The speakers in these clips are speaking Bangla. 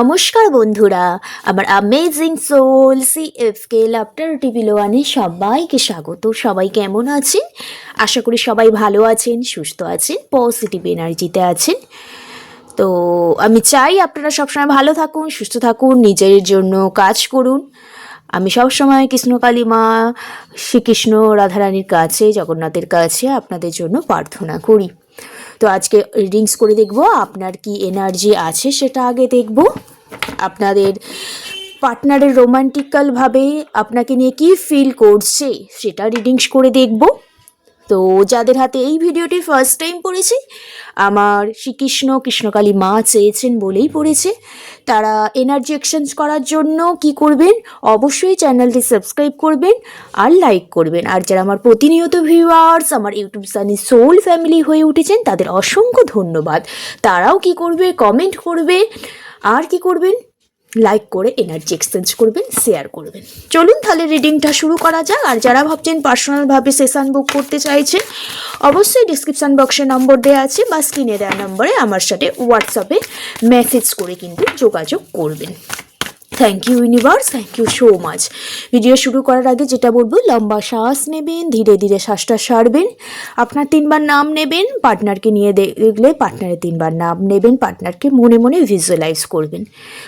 নমস্কার বন্ধুরা, আমার amazing soul C F K laughter TV লোয়ানে সবাইকে স্বাগত। সবাই কেমন আছেন? আশা করি সবাই ভালো আছেন, সুস্থ আছেন পজিটিভ এনার্জিতে আছেন। তো আমি চাই আপনারা সবসময় ভালো থাকুন, সুস্থ থাকুন, নিজের জন্য কাজ করুন। আমি সবসময় কৃষ্ণকালী মা, শ্রীকৃষ্ণ রাধারানীর কাছে, জগন্নাথের কাছে আপনাদের জন্য প্রার্থনা করি। তো আজকে রিডিংস করে দেখব, আপনার কি এনার্জি আছে সেটা আগে দেখব। আপনাদের পার্টনারের রোমান্টিক্যালভাবে আপনাকে নিয়ে কি ফিল করছে, সেটা রিডিংস করে দেখব। তো যাদের হাতে এই ভিডিওটি ফার্স্ট টাইম পড়েছি, আমার শ্রীকৃষ্ণ কৃষ্ণকালী মা চেয়েছেন বলেই পড়েছে। তারা এনার্জি এক্সচেঞ্জ করার জন্য কি করবেন? অবশ্যই চ্যানেলটি সাবস্ক্রাইব করবেন আর লাইক করবেন। আর যারা আমার প্রতিনিয়ত ভিউয়ার্স আমার ইউটিউব চ্যানেল সোল ফ্যামিলি হয়ে উঠেছেন, তাদের অসংখ্য ধন্যবাদ। তারাও কি করবে? কমেন্ট করবে। আর কি করবেন? লাইক করে এনার্জি এক্সচেঞ্জ করবেন শেয়ার করবেন। চলুন তাহলে রিডিংটা শুরু করা যাক। আর যারা ভাবছেন পার্সোনালভাবে সেশন বুক করতে চাইছেন, অবশ্যই ডিসক্রিপশান বক্সে নম্বর দেওয়া আছে বা স্ক্রিনে দেওয়া নম্বরে আমার সাথে হোয়াটসঅ্যাপে মেসেজ করে কিন্তু যোগাযোগ করবেন। Thank you universe thank you so much video শুরু করার আগে যেটা বলব, লম্বা শ্বাস নেবেন, ধীরে ধীরে শ্বাসটা সারবেন। আপনার তিনবার নাম নেবেন পার্টনারকে নিয়ে দেখলে পার্টনারের তিনবার নাম নেবেন পার্টনারকে মনে মনে ভিজুয়ালাইজ করবেন।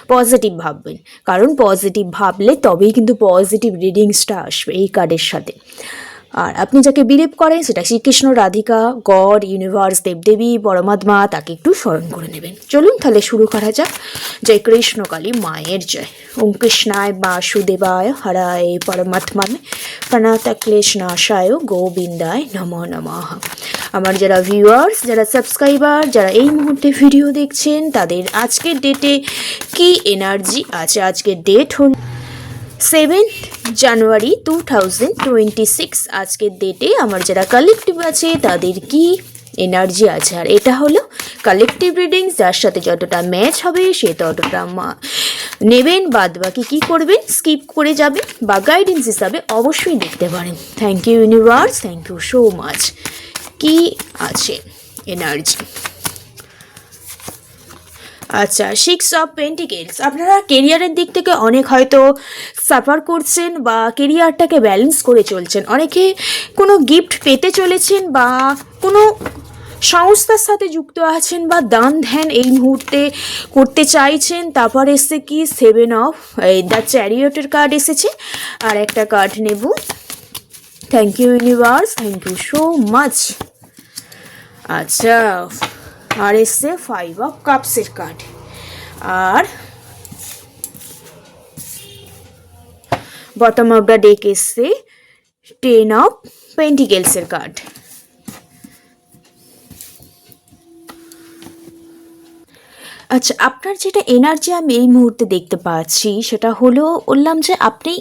পজিটিভ ভাববেন। কারণ পজিটিভ ভাবলে তবেই কিন্তু পজিটিভ রিডিংসটা আসবে এই কার্ডের সাথে। আর আপনি যাকে বিলিভ করেন সেটা শ্রীকৃষ্ণ, রাধিকা, গড, ইউনিভার্স, দেবদেবী, পরমাত্মা, তাকে একটু স্মরণ করে নেবেন। চলুন তাহলে শুরু করা যাক। জয় কৃষ্ণ কালী, মায়ের জয়। ওম কৃষ্ণায় বাসুদেবায়, হরায় পরমাত্মামে প্রণাত ক্লেশ নাশায়, গোবিন্দায় নম নমঃ। আমার যারা ভিউয়ার্স যারা সাবস্ক্রাইবার যারা এই মুহূর্তে ভিডিও দেখছেন, তাদের আজকের ডেটে কি এনার্জি আছে? আজকের ডেট হল seven January two thousand twenty six আজকের ডেটে আমার যারা কালেকটিভ আছে, তাদের কি এনার্জি আছে? আর এটা হলো কালেকটিভ রিডিংস যার সাথে যতটা ম্যাচ হবে, সে ততটা নেবেন। বাদ বাকি কী করবেন? স্কিপ করে যাবেন। বা গাইডেন্স হিসাবে অবশ্যই দেখতে পারেন। Thank you universe thank you so much কি আছে? এনার্জি আচ্ছা সিক্স অফ পেন্টিকেলস আপনারা কেরিয়ারের দিক থেকে অনেক হয়তো সাফার করছেন বা কেরিয়ারটাকে ব্যালেন্স করে চলছেন। অনেকে কোনো গিফট পেতে চলেছেন বা কোনো সংস্থার সাথে যুক্ত আছেন বা দান ধ্যান এই মুহূর্তে করতে চাইছেন, তারপর এসছে কি? সেভেন অফ এই দ্য চ্যারিয়টের কার্ড এসেছে। আর একটা কার্ড নেব। Thank you universe thank you so much আচ্ছা আর এসছে ফাইভ অফ কাপসের কার্ড আর বটম অফ দ্য ডেক এসছে টেন অফ পেন্টিকেলসের কার্ড আচ্ছা আপনার যেটা এনার্জি আমি এই মুহূর্তে দেখতে পাচ্ছি, সেটা হলো বললাম যে আপনি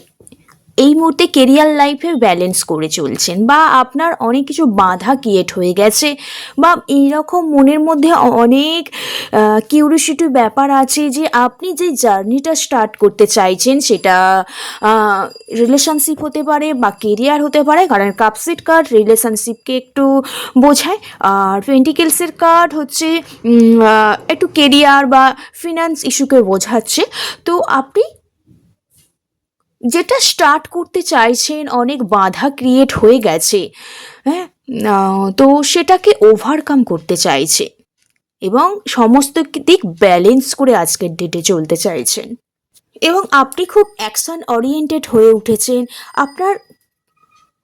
এই মুহূর্তে কেরিয়ার লাইফে ব্যালেন্স করে চলছেন বা আপনার অনেক কিছু বাধা ক্রিয়েট হয়ে গেছে বা এইরকম মনের মধ্যে অনেক কিউরিসিটি ব্যাপার আছে যে আপনি যে জার্নিটা স্টার্ট করতে চাইছেন সেটা রিলেশনশিপ হতে পারে বা কেরিয়ার হতে পারে। কারণ কাপসিট কার্ড রিলেশনশিপকে একটু বোঝায়। আর পেন্টিকেলসের কার্ড হচ্ছে একটু কেরিয়ার বা ফিনান্স ইস্যুকে বোঝাচ্ছে। তো আপনি যেটা স্টার্ট করতে চাইছেন, অনেক বাধা ক্রিয়েট হয়ে গেছে হ্যাঁ? তো সেটাকে ওভারকাম করতে চাইছে এবং সমস্ত দিক ব্যালেন্স করে আজকের ডেটে চলতে চাইছেন। এবং আপনি খুব অ্যাকশন ওরিয়েন্টেড হয়ে উঠেছেন, আপনার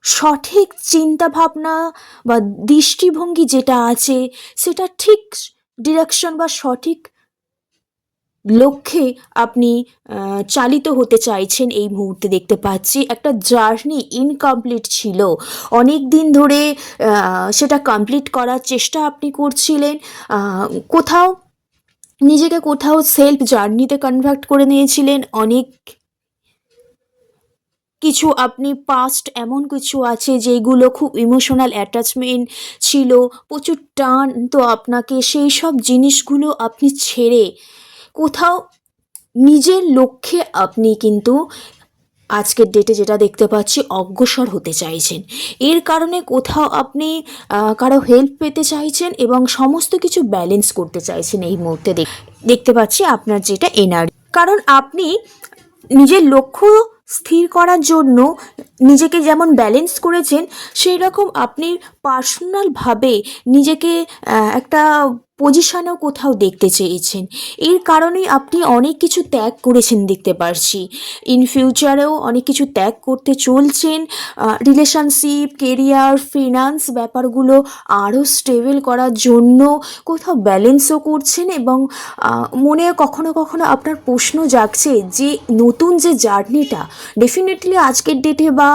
সঠিক চিন্তা ভাবনা বা দৃষ্টিভঙ্গি যেটা আছে, সেটা ঠিক ডিরেকশন বা সঠিক লক্ষ্যে আপনি চালিত হতে চাইছেন এই মুহূর্তে দেখতে পাচ্ছি। একটা জার্নি ইনকমপ্লিট ছিল। অনেক দিন ধরে সেটা কমপ্লিট করার চেষ্টা আপনি করছিলেন। কোথাও, নিজেকে কোথাও সেলফ জার্নিতে কনভার্ট করে নিয়েছিলেন। অনেক কিছু আপনি পাস্ট এমন কিছু আছে যেগুলো খুব ইমোশনাল অ্যাটাচমেন্ট ছিল। প্রচুর টান তো আপনাকে। সেই সব জিনিসগুলো আপনি ছেড়ে কোথাও নিজের লক্ষ্যে আপনি কিন্তু আজকের ডেটে যেটা দেখতে পাচ্ছি, অগ্রসর হতে চাইছেন। এর কারণে কোথাও আপনি কারও হেল্প পেতে চাইছেন এবং সমস্ত কিছু ব্যালেন্স করতে চাইছেন এই মুহূর্তে দেখতে পাচ্ছি আপনার যেটা এনার্জি কারণ আপনি নিজের লক্ষ্য স্থির করার জন্য নিজেকে যেমন ব্যালেন্স করেছেন সেই রকম আপনি পার্সোনালভাবে নিজেকে একটা পজিশনেও কোথাও দেখতে চেয়েছেন। এর কারণেই আপনি অনেক কিছু ত্যাগ করেছেন দেখতে পারছি। ইন ফিউচারেও অনেক কিছু ত্যাগ করতে চলছেন রিলেশনশিপ কেরিয়ার ফিনান্স ব্যাপারগুলো আরও স্টেবল করার জন্য কোথাও ব্যালেন্সও করছেন এবং মনে কখনো কখনো আপনার প্রশ্ন জাগছে যে নতুন যে জার্নিটা ডেফিনেটলি আজকের ডেটে বা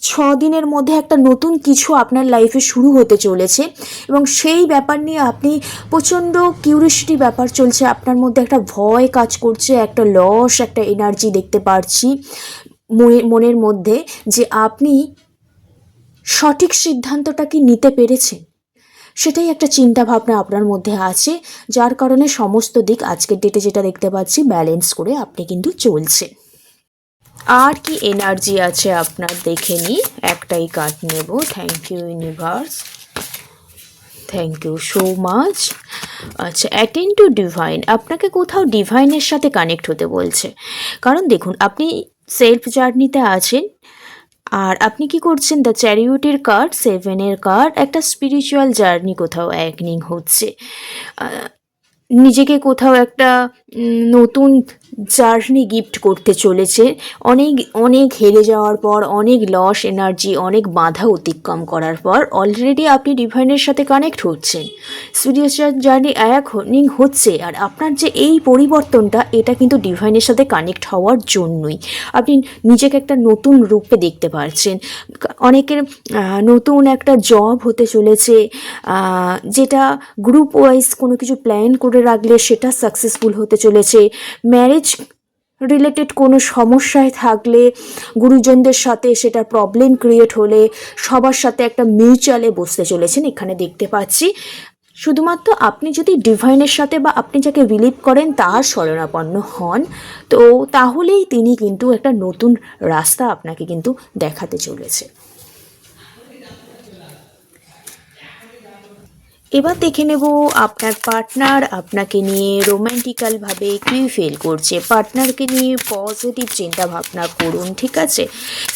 ছ দিনের মধ্যে একটা নতুন কিছু আপনার লাইফে শুরু হতে চলেছে এবং সেই ব্যাপার নিয়ে আপনি প্রচণ্ড কিউরিয়াসিটি ব্যাপার চলছে। আপনার মধ্যে একটা ভয় কাজ করছে, একটা লস একটা এনার্জি দেখতে পারছি মনে- মনের মধ্যে যে আপনি সঠিক সিদ্ধান্তটা কি নিতে পেরেছেন? সেটাই একটা চিন্তা ভাবনা আপনার মধ্যে আছে, যার কারণে সমস্ত দিক আজকের ডেটে যেটা দেখতে পাচ্ছি ব্যালেন্স করে আপনি কিন্তু চলছেন। আর কি এনার্জি আছে আপনার? দেখে নি। একটাই কার্ড নেব। Thank you universe thank you so much আচ্ছা অ্যাটেন্ড টু ডিভাইন আপনাকে কোথাও ডিভাইনের সাথে কানেক্ট হতে বলছে। কারণ দেখুন, আপনি সেলফ জার্নিতে আছেন, আর আপনি কি করছেন? দ্য চ্যারিউটির কার্ড সেভেনের কার্ড একটা স্পিরিচুয়াল জার্নি কোথাও অ্যাকনিং হচ্ছে। নিজেকে কোথাও একটা নতুন জার্নি গিফট করতে চলেছে। অনেক অনেক হেরে যাওয়ার পর, অনেক লস এনার্জি অনেক বাধা অতিক্রম করার পর অলরেডি আপনি ডিভাইনের সাথে কানেক্ট হচ্ছেন। স্পিরিচুয়াল জার্নি এক হচ্ছে আর আপনার যে এই পরিবর্তনটা, এটা কিন্তু ডিভাইনের সাথে কানেক্ট হওয়ার জন্যই। আপনি নিজেকে একটা নতুন রূপে দেখতে পারছেন। অনেকের নতুন একটা জব হতে চলেছে যেটা গ্রুপ ওয়াইজ কোনো কিছু প্ল্যান করে রাখলে সেটা সাকসেসফুল হতে চলেছে। ম্যারেজ রিলেটেড কোনো সমস্যায় থাকলে গুরুজনদের সাথে সেটা প্রবলেম ক্রিয়েট হলে সবার সাথে একটা মিউচুয়ালে বসতে চলেছেন, এখানে দেখতে পাচ্ছি। শুধুমাত্র আপনি যদি ডিভাইনের সাথে বা আপনি যাকে বিলিভ করেন, তার শরণাপন্ন হন, তো তাহলেই তিনি কিন্তু একটা নতুন রাস্তা আপনাকে কিন্তু দেখাতে চলেছে। এবার দেখে নেব আপনার পার্টনার আপনাকে নিয়ে রোম্যান্টিক্যালভাবে কী ফিল করছে। পার্টনারকে নিয়ে পজিটিভ চিন্তা ভাবনা করুন, ঠিক আছে?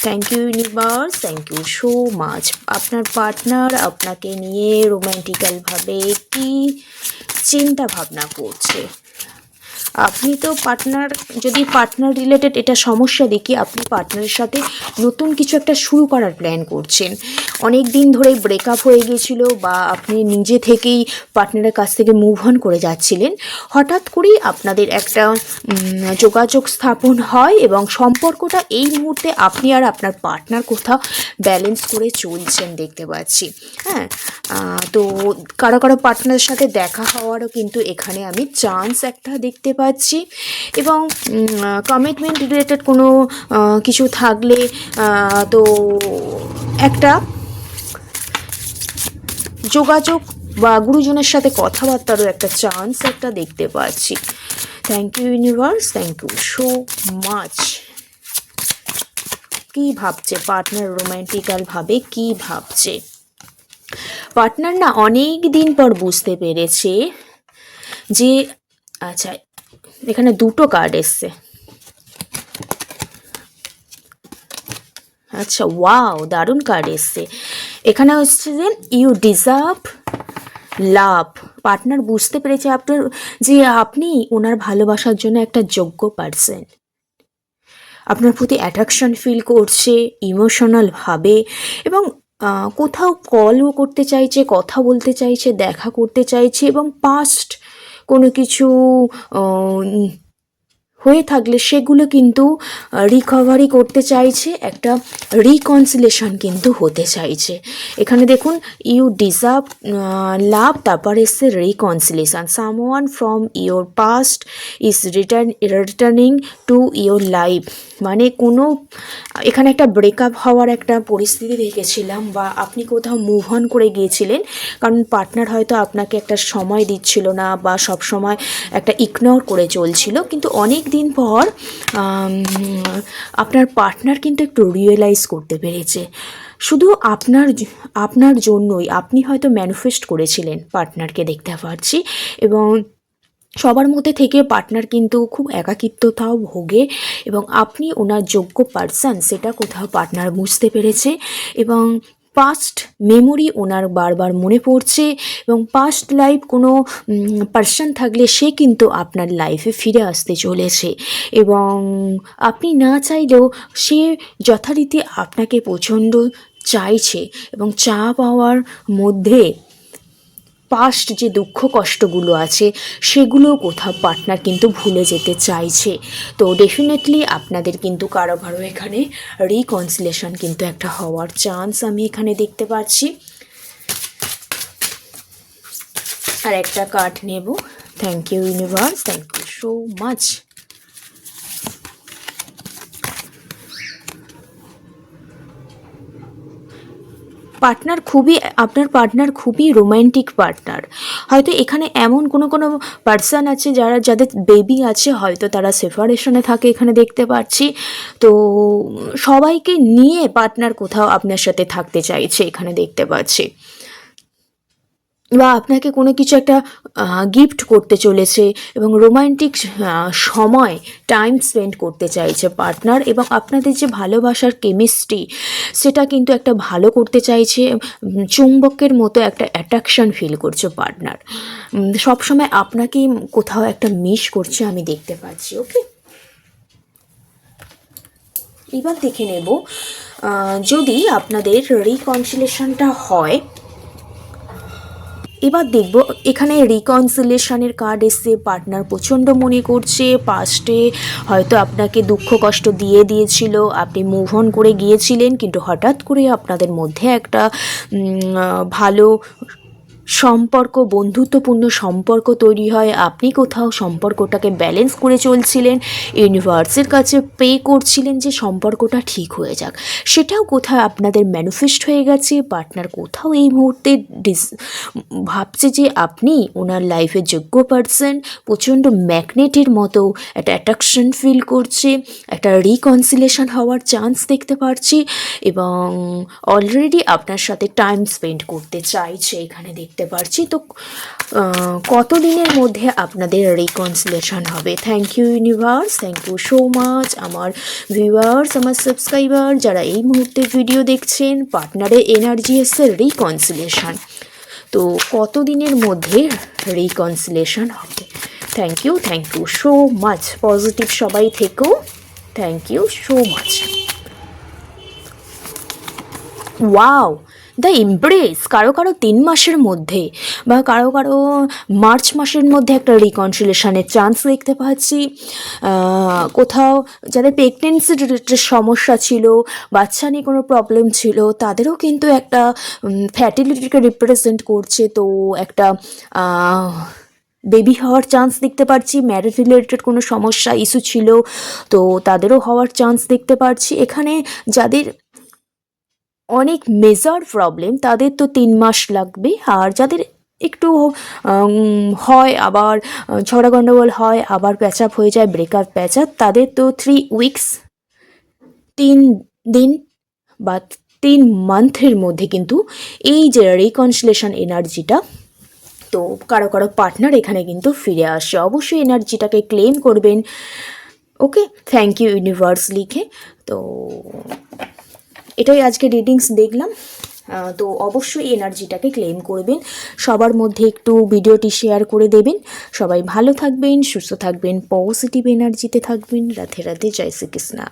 Thank you universe thank you so much আপনার পার্টনার আপনাকে নিয়ে রোম্যান্টিক্যালভাবে কী চিন্তা ভাবনা করছে? আপনি তো পার্টনার যদি পার্টনার রিলেটেড এটা সমস্যা দেখি, আপনি পার্টনারের সাথে নতুন কিছু একটা শুরু করার প্ল্যান করছেন। অনেক দিন ধরে ব্রেকআপ হয়ে গিয়েছিল বা আপনি নিজে থেকেই পার্টনারের কাছ থেকে মুভ অন করে যাচ্ছিলেন। হঠাৎ করেই আপনাদের একটা যোগাযোগ স্থাপন হয় এবং সম্পর্কটা এই মুহূর্তে আপনি আর আপনার পার্টনার কোথাও ব্যালেন্স করে চলছেন দেখতে পাচ্ছি। হ্যাঁ তো কারও কারও পার্টনারের সাথে দেখা হওয়ারও কিন্তু এখানে আমি চান্স একটা দেখতে পাচ্ছি। এবং কমিটমেন্ট রিলেটেড কোনো কিছু থাকলে তো একটা যোগাযোগ বা গুরুজনের সাথে কথাবার্তারও একটা চান্স একটা দেখতে পাচ্ছি। Thank you universe thank you so much কি ভাবছে? পার্টনার রোম্যান্টিক্যালভাবে কি ভাবছে? পার্টনার না অনেক দিন পর বুঝতে পেরেছে যে আচ্ছা এখানে দুটো কার্ড এসছে। আচ্ছা ওয়াও দারুণ কার্ড এসছে। এখানে হচ্ছে যে ইউ ডিজার্ভ লাভ পার্টনার বুঝতে পেরেছে আপনার যে, আপনি ওনার ভালোবাসার জন্য একটা যোগ্য পার্সন আপনার প্রতি অ্যাট্রাকশন ফিল করছে ইমোশনাল ভাবে এবং কোথাও কলও করতে চাইছে, কথা বলতে চাইছে, দেখা করতে চাইছে এবং পাস্ট কোনো কিছু হয়ে থাকলে সেগুলো কিন্তু রিকভারি করতে চাইছে, একটা রিকনসিলেশন কিন্তু হতে চাইছে। এখানে দেখুন ইউ ডিজার্ভ লাভ, তারপর এসছে reconciliation someone from your past is return returning to your life মানে কোনো, এখানে একটা ব্রেকআপ হওয়ার একটা পরিস্থিতি দেখেছিলাম বা আপনি কোথাও মুভ অন করে গিয়েছিলেন, কারণ পার্টনার হয়তো আপনাকে একটা সময় দিচ্ছিল না বা সব সময় একটা ইগনোর করে চলছিল। কিন্তু অনেক দিন পর আপনার পার্টনার কিন্তু একটু রিয়েলাইজ করতে পেরেছে। শুধু আপনার আপনার জন্যই, আপনি হয়তো ম্যানিফেস্ট করেছিলেন পার্টনারকে দেখতে পাচ্ছি এবং সবার মধ্যে থেকে পার্টনার কিন্তু খুব একাকিত্বতাও ভোগে এবং আপনি ওনার যোগ্য পার্সন সেটা কোথাও পার্টনার বুঝতে পেরেছে এবং পাস্ট মেমোরি ওনার বারবার মনে পড়ছে এবং পাস্ট লাইফ কোনো পার্সন থাকলে সে কিন্তু আপনার লাইফে ফিরে আসতে চলেছে এবং আপনি না চাইলেও সে যথারীতি আপনাকে প্রচণ্ড চাইছে এবং চা পাওয়ার মধ্যে পাস্ট যে দুঃখ কষ্টগুলো আছে সেগুলো কোথাও পার্টনার কিন্তু ভুলে যেতে চাইছে। তো ডেফিনেটলি আপনাদের কিন্তু কারও কারও এখানে রিকনসিলেশন কিন্তু একটা হওয়ার চান্স আমি এখানে দেখতে পাচ্ছি। আর একটা কার্ড নেব। Thank you universe thank you so much partner খুবই, আপনার পার্টনার খুবই রোম্যান্টিক পার্টনার হয়তো এখানে এমন কোনো কোনো পার্সন আছে যারা, যাদের বেবি আছে, হয়তো তারা সেপারেশনে থাকে এখানে দেখতে পাচ্ছি। তো সবাইকে নিয়ে পার্টনার কোথাও আপনার সাথে থাকতে চাইছে এখানে দেখতে পাচ্ছি। বা আপনাকে কোনো কিছু একটা গিফট করতে চলেছে এবং রোমান্টিক সময় টাইম স্পেন্ড করতে চাইছে পার্টনার এবং আপনাদের যে ভালোবাসার কেমিস্ট্রি সেটা কিন্তু একটা ভালো করতে চাইছে চুম্বকের মতো একটা অ্যাট্রাকশন ফিল করছে পার্টনার সবসময় আপনাকে কোথাও একটা মিস করছে আমি দেখতে পাচ্ছি ওকে এবার দেখে নেব যদি আপনাদের রিকনসিলেশনটা হয় এবার দেখব, এখানে রিকনসিলেশনের কার্ড এসছে পার্টনার প্রচণ্ড মনে করছে পাস্টে হয়তো আপনাকে দুঃখ কষ্ট দিয়ে দিয়েছিল, আপনি মুভ অন করে গিয়েছিলেন, কিন্তু হঠাৎ করে আপনাদের মধ্যে একটা ভালো সম্পর্ক, বন্ধুত্বপূর্ণ সম্পর্ক তৈরি হয়। আপনি কোথাও সম্পর্কটাকে ব্যালেন্স করে চলছিলেন ইউনিভার্সের কাছে পে করছিলেন যে সম্পর্কটা ঠিক হয়ে যাক। সেটাও কোথাও আপনাদের ম্যানিফেস্ট হয়ে গেছে পার্টনার কোথাও এই মুহূর্তে ডিস ভাবছে যে আপনি ওনার লাইফের যোগ্য পার্সন প্রচণ্ড ম্যাগনেটের মতো একটা অ্যাট্রাকশন ফিল করছে, একটা রিকনসিলেশন হওয়ার চান্স দেখতে পারছি এবং অলরেডি আপনার সাথে টাইম স্পেন্ড করতে চাইছে এখানে দেখতে পারছি। তো কত দিনের মধ্যে আপনাদের রিকনসিলেশন হবে? Thank you universe thank you so much আমার ভিউয়ার্স আমার সাবস্ক্রাইবার যারা এই মুহূর্তে ভিডিও দেখছেন পার্টনারের এনার্জি এসছে রিকনসিলেশন তো কত দিনের মধ্যে রিকনসিলেশন হবে? Thank you thank you so much positive সবাই থেকেও thank you so much wow the impress কারও কারও তিন মাসের মধ্যে বা কারও কারও মার্চ মাসের মধ্যে একটা রিকনসিলেশনের চান্স দেখতে পাচ্ছি। কোথাও যাদের প্রেগনেন্সি রিলেটেড সমস্যা ছিল, বাচ্চা নিয়ে কোনো প্রবলেম ছিল, তাদেরও কিন্তু একটা ফ্যাটিলিটিকে রিপ্রেজেন্ট করছে। তো একটা বেবি হওয়ার চান্স দেখতে পারছি ম্যারেজ রিলেটেড কোনো সমস্যা ইস্যু ছিল, তো তাদেরও হওয়ার চান্স দেখতে পারছি এখানে যাদের অনেক মেজর প্রবলেম তাদের তো তিন মাস লাগবে। আর যাদের একটু হয়, আবার ঝগড়া গণ্ডগোল হয়, আবার প্যাচাপ হয়ে যায় ব্রেকআপ প্যাচাপ তাদের তো থ্রি উইকস তিন দিন বা তিন মান্থের মধ্যে কিন্তু এই যে রিকনসিলেশন এনার্জিটা তো কারও কারও পার্টনার এখানে কিন্তু ফিরে আসে। অবশ্যই এনার্জিটাকে ক্লেম করবেন। ওকে থ্যাংক ইউ ইউনিভার্স লিখে। তো এটাই আজকে রিডিংস দেখলাম। তো অবশ্যই এনার্জিটাকে ক্লেম করবেন। সবার মধ্যে একটু ভিডিওটি শেয়ার করে দেবেন। সবাই ভালো থাকবেন, সুস্থ থাকবেন পজিটিভ এনার্জিতে থাকবেন। রাধে রাধে, জয় শ্রীকৃষ্ণা।